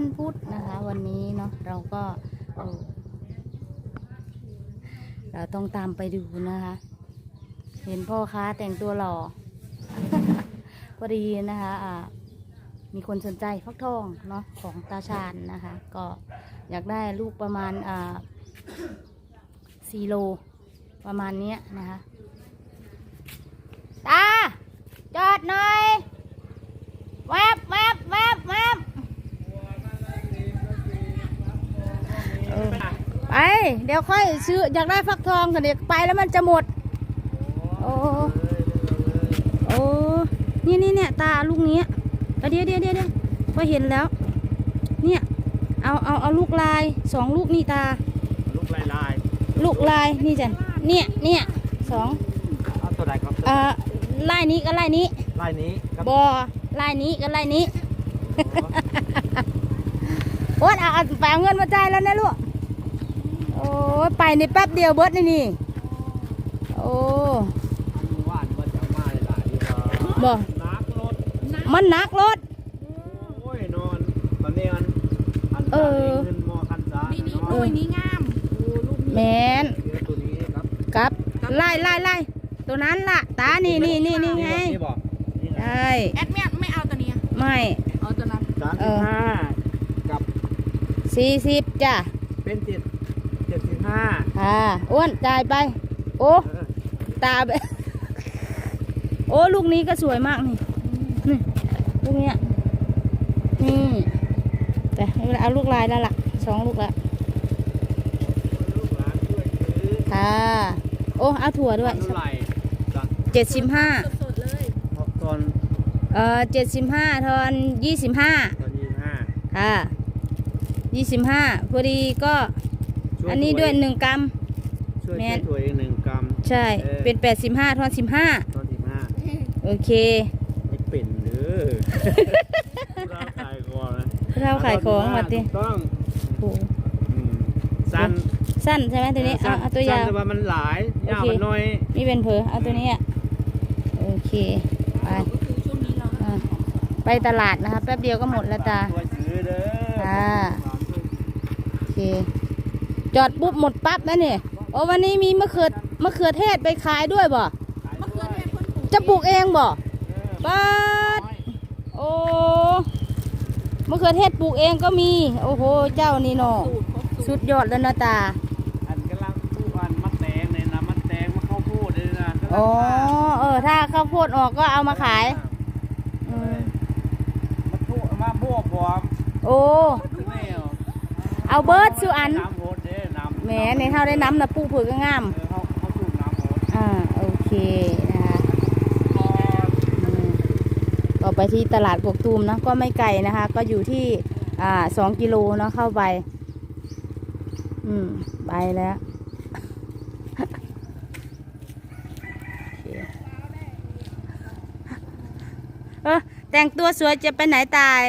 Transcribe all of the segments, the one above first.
วันพุธนะคะ วันนี้เนาะเราก็ เราต้องตามไปดูนะคะ เห็นพ่อค้าแต่งตัวหล่อพอดีนะคะอ่ามีคนสนใจฟักทองเนาะของตาชาญนะคะ ก็อยากได้ลูกประมาณอ่าสี่โลประมาณเนี้ยนะคะ ตา จอดหน่อย แวบแวบแวบแวบ เดี๋ยวค่อยซื้ออยากได้ฟักทองกันเด็กไปแล้วมันจะหมด โอ้โอ้นี่นี่เนี่ยตาลูกนี้เอาเดี๋ยวเดี๋ยวเดี๋ยวเดี๋ยวพอเห็นแล้ว เนี่ยเอาเอาเอาลูกลายสองลูกนี่ตา ลูกลายลายลูกลายนี่จ้ะเนี่ยเนี่ยสองเอาตัวใดครับเอ่อลายนี้ก็ลายนี้ลายนี้ครับบอลายนี้ก็ลายนี้โอ๊ตเอาเอาไปเอาเงินมาจ่ายแล้วนะลูก โอ้ยไปในแป๊บเดียวเบิดนี่นี่ โอ้ว่านมันจะมาหลายๆดีกว่าบ่นักรถมันหนักรถ โอ้ยนอนตอนนี้มันอันเออ เงินมอคันซานี่นี่เนาะโอ้ยนี่งามโอ้ลูกแมนเดี๋ยวตัวนี้ครับกับไล่ไล่ไล่ตัวนั้นล่ะ ตานี่นี่นี่นี่ไงนี่บอกนี่ใชนะ่แอดไม่ไม่เอาตัวนี้อะไม่ เอาตัวนั้นสามสิบห้ากับสี่สิบจ้ะเป็นเจ็ดเจ็ดสิบ ห้าค่ะอ้วนจ่ายไป โอ้เออตาแบบโอ้ลูกนี้ก็สวยมากนี่นี่ลูกเนี้ยนี่แต่ไม่เป็นไรเอาลูกลายแล้วล่ะสองลูกละลูกหลานช่วยซื้อค่ะโอ้เอาถั่วด้วยเท่าไหร่จ้ะเจ็ดสิบห้าสดๆเลยตอนเอ่อเจ็ดสิบห้าทอนยี่สิบห้าตอนยี่สิบห้าค่ะยี่สิบห้าพอดีก็ ช่อันนี้ด้วยหนึ่งกรัม ช่วยแม่ช่วยตัวเองหนึ่งกรัม ใช่ เออ เป็นแปดสิบห้าทอนสิบห้าตอนสิบห้าโอเค ไม่เป็นเด้อเราขายของนะเราขายของมาติถูกต้องโอ้โหอืมสั้นสั้นใช่ไหมตัวนี้เอาสั้นเอาตัวยาว สั้นแต่ว่ามันหลายยาวโอเค มันน้อยนี่เป็นเพอเอาตัวนี้อะโอเคไปก็คือช่วงนี้เราก็อ่าไปตลาดนะคะแป๊บเดียวก็หมดแล้วตา ช่วยซื้อเด้อค่ะโอเค จอดปุ๊บหมดปั๊บนะเนี่ยโอ้วันนี้มีมะเขือมะเขือเทศไปขายด้วยบ่มะเขือเทศคนปลูกจะปลูกเองบ่เออป้าดโอ้มะเขือเทศปลูกเองก็มี โอ้โหเจ้านี่เนาะสูตรครบสูสุตรดยอดแล้วนะตา อันกำลังปลูกอันมะแตงเนี่ยนะมะแตงมะข้าวโพดเลยนะกำลังอ๋อ เออ ถ้าข้าวโพดออกก็เอามาขายอืมมะทุมะบวบพร้อมโอ้แมวเอาเบิร์ดสุอัน น้ำโพดเด้อน้ำ แหมในเท่าได้น้ำนะปลูกเผือกก็งามเออเขาเขาสูบน้ำโพดอ่าโอเคนะคะอืมต่อไปที่ตลาดกกตูมเนอะก็ไม่ไกลนะคะ ก็อยู่ที่อ่าสองกิโลเนาะเข้าไป อืมไปแล้วโอเคเออแต่งตัวสวยจะไปไหนตาย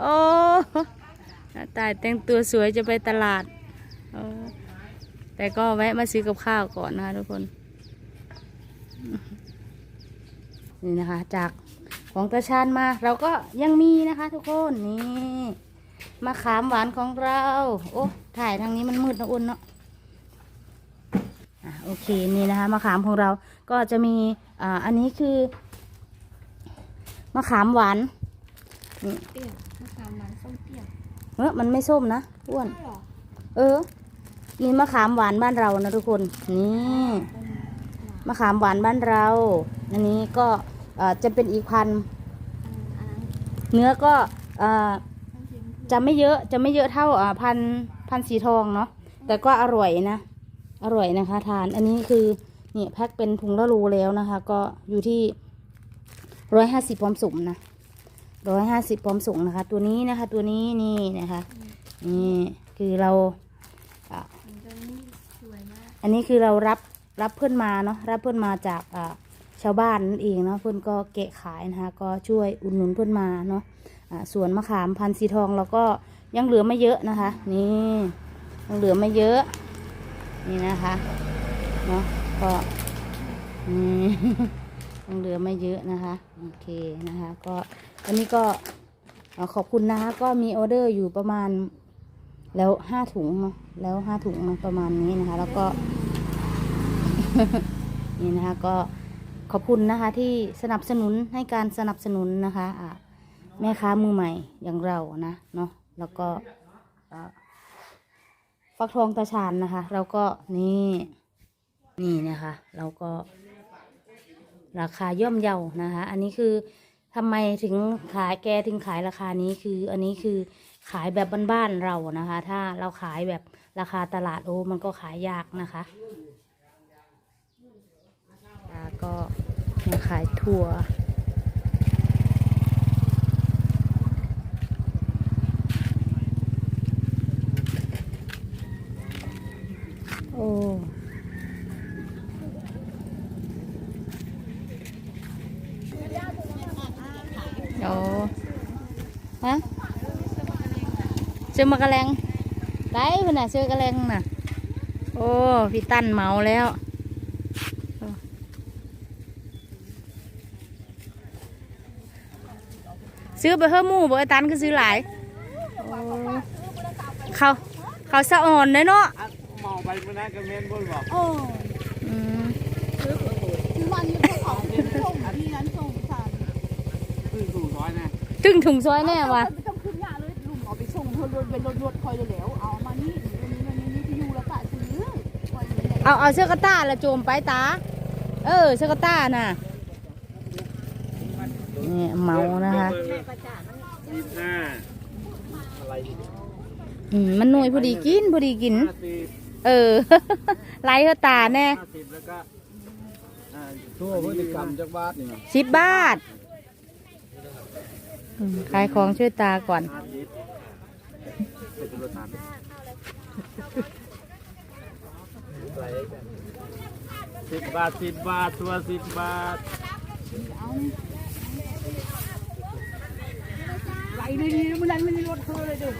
โอ้ตายแต่งตัวสวยจะไปตลาด แต่ก็แวะมาซื้อกับข้าวก่อนนะคะทุกคน นี่นะคะ จากของตาชานมาเราก็ยังมีนะคะ ทุกคนนี่มะขามหวานของเรา โอ้ถ่ายทางนี้มันมืดนะอุ่นเนาะโอเคนี่นะคะมะขามของเราก็จะมีอ่าอันนี้คือมะขามหวานนี่ามหวานส้มเปรี้ยวเออมันไม่ส้มนะอ้วนใช่หรอเออ นี่มะขามหวานบ้านเรานะทุกคน นี่มะขามหวานบ้านเรา อันนี้ก็เอ่อจะเป็นอีกพันธุ์อันนั้นเนื้อก็เอ่อต้องเค็มขึ้นจะไม่เยอะจะไม่เยอะเท่าอ่าพันธุ์พันธุ์สีทองเนาะ แต่ก็อร่อยนะ อร่อยนะคะ ทาน อันนี้คือเนี่ยแพ็คเป็นถุงละโลแล้วนะคะ ก็อยู่ที่ร้อยห้าสิบพร้อมสุ่มนะ ร้อยห้าสิบพร้อมส่งนะคะ ตัวนี้นะคะ ตัวนี้นี่นะคะนี่คือเรามันจะนี่สวยมากอันนี้คือเรารับรับเพื่อนมาเนาะรับเพื่อนมาจากอ่าชาวบ้านนั่นเองเนาะเพื่อนก็เกะขายนะคะก็ช่วยอุดหนุนเพื่อนมาเนาะอ่าสวนมะขามพันธุ์สีทองเราก็ยังเหลือไม่เยอะนะคะ นี่ยังเหลือไม่เยอะ นี่นะคะเนาะก็นี่โอยังเหลือไม่เยอะนะคะโอเคนะคะก็ อันนี้ก็ขอบคุณนะคะก็มีออเดอร์อยู่ประมาณแล้วห้าถุงเนาะแล้วห้าถุงเนาประมาณนี้นะคะ แล้วก็นี่นะคะก็ขอบคุณนะคะที่สนับสนุนให้การสนับสนุนนะคะอ่าแม่ค้ามือใหม่อย่างเรานะเนาะแล้วก็ฟักทองตาชานนะคะ เราก็นี่นี่นะคะ เราก็ราคาย่อมเยานะคะ อันนี้คือ ทำไมถึงขายแกถึงขายราคานี้คือ อันนี้คือขายแบบบ้านๆเรานะคะ ถ้าเราขายแบบราคาตลาดโอ้มันก็ขายยากนะคะแล้วก็มาขายถั่ว เจอมากระแลงได้เพื่นน่ะเจอกระแลงน่ะ โอ้ พี่ตั้นเมาแล้วโอ้ซื้อไปเพิ่มหมูบ่ไอ้ตันก็ซื้อหลายโอ้เขาเขาสะอ่อนเลยเนาะอัดเมาไปเมื่อนั้นก็เมนบ่บอกโอ้อืมวันนี้พวกเขาส่งที่นั้นส่งสารขึ้นสู่ร้อยนะตึงถุงซอยแน่ว่ะ รถเป็นรถรถคอยเลยแล้วเอามานี่วันนี้วันนี้นี่ที่อยู่แล้วก็ซื้อคอยเลยเอาเอาเสื้อกระต้าละโจมไปตา เออเสื้อกระต้าน่ะนี่เมานะคะยี่สิบห้าอะไรอืมมันหน่วยพอดีกินพอดีกิน ห้าสิบเออ ไล่เธอตาแน่ห้าสิบแล้วก็อ่าทั่วพฤติกรรมจากบ้านนี่นะสิบบาทอืมขายของช่วยตาก่อน ห้าสิบ เป็นตัวสามสิบบาทสิบบาทตัวสิบบาทไหลเลยดีมันนั้นไม่ได้รถเธอเลยเด้อ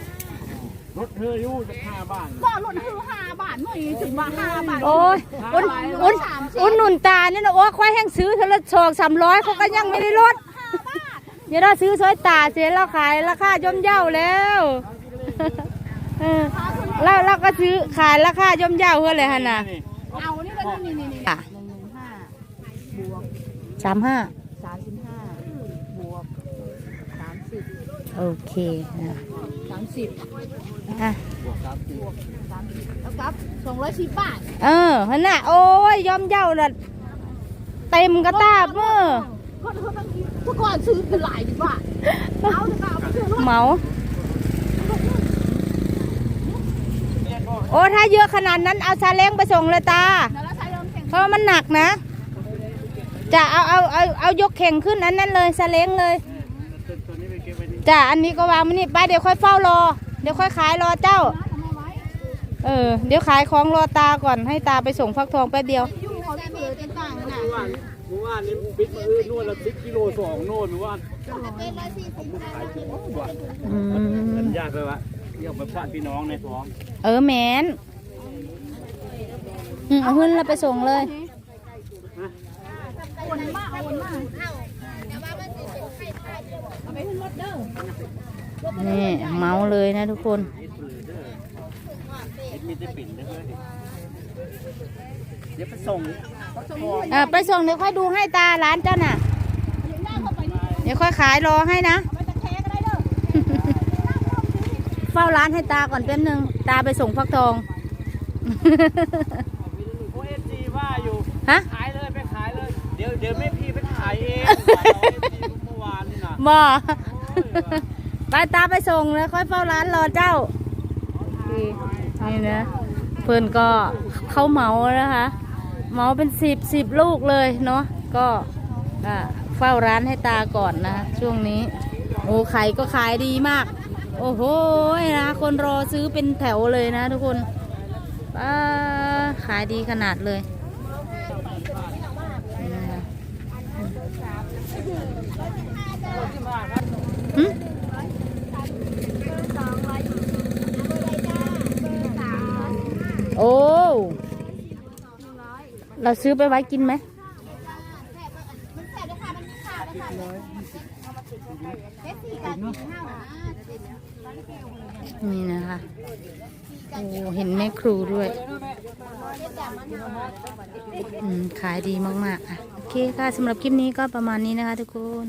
รถเธออยู่จะห้าบ้านก็รถเธอห้าบาทหน่อยถึงว่าห้าบาทโอ้ยอุ่นอุ่นอุ่นหนุนตาเนี่ยนะโอ้ควายแห้งซื้อเทาละสองสามร้อยเขาก็ยังไม่ได้ลดอย่าได้ซื้อซอยตาเสียแล้วขายราคาย่อมเย่าแล้ว เออแล้วเราก็ซื้อขายราคาย่อมเย่าเพื่ออะไรฮะน่ะเอานี่ก็นี่นี่นี่ค่ะหนึ่งหนึ่งห้าบวกสามห้าสามสิบห้าบวกสามสิบโอเคนะสามสิบอะบวกสามสิบแล้วครับสองร้อยสิบบาท เออฮะน่ะโอ้ยย่อมเย่าละเต็มกระตาบเมื่อก็เธอต้องคิดทุกคนซื้อเป็นหลายดีกว่าเอาเถอะค่ะเอาไปซื้อรถเหมา โอ้ถ้าเยอะขนาดนั้นเอาซาเล้งไปส่งเลยตาเดี๋ยวเราใช้เริ่มแข่งเพราะว่ามันหนักนะ จะเอาเอาเอาเอายกแข่งขึ้นอันนั้นเลยซาเล้งเลยตัวนี้ไปเก็บไว้นี่จ้ะอันนี้ก็วางไว้นี่ไปเดี๋ยวค่อยเฝ้ารอ เดี๋ยวค่อยขายรอเจ้าทำไมไว้เออ เดี๋ยวขายของรอตาก่อนให้ตาไปส่งฟักทองแป๊บเดียวอยู่เขาได้เบอร์ต่างๆนะเมื่อวานเมื่อวานนี้บิ๊กมาอื้อนวดละสิบกิโลสองโน่นเมื่อวานเป็นร้อยสี่สิบขายถึงว่าอืมันมยากเลยวะ เที่ยวไปฝากพี่น้องในท้องเออแมนอืมเอาขึ้นแล้วไปส่งเลยคนมากคนมากเอาไปขึ้นรถเด้อนี่เมาเลยนะทุกคนเอ็ดเปลือเด้อเอ็ดมีแต่ปิ่นเด้อเพื่อนเดี๋ยวไปส่งอ่าไปส่งเดี๋ยวค่อยดูให้ตาร้านเจ้าน่ะหน้าเข้าไปนี่เดี๋ยวค่อยขายรอให้นะ เอาไปตะแคงก็ได้เด้อ เฝ้าร้านให้ตาก่อนแป๊บนึง ตาไปส่งฟักทอง โอเอสจีว่าอยู่ ฮะ ขายเลยไปขายเลย เดี๋ยวเดี๋ยวแม่พี่ไปขายเองเมื่อวานนี่นะบอไปตาไปส่งแล้วค่อยเฝ้าร้านรอเจ้า นี่นะเพื่อนก็เขาเหมานะคะเหมาเป็นสิบสิบลูกเลยเนาะก็อ่าเฝ้าร้านให้ตาก่อนนะช่วงนี้โอ้ไข่ก็ขายดีมาก โอ้โหนะคนรอซื้อเป็นแถวเลยนะทุกคนป้าขายดีขนาดเลยโอ้ เราซื้อไปไว้กินไหม นี่นะคะโอ้เห็นแม่ครูด้วยอืมขายดีมากๆอะโอเคค่ะสำหรับคลิปนี้ก็ประมาณนี้นะคะทุกคน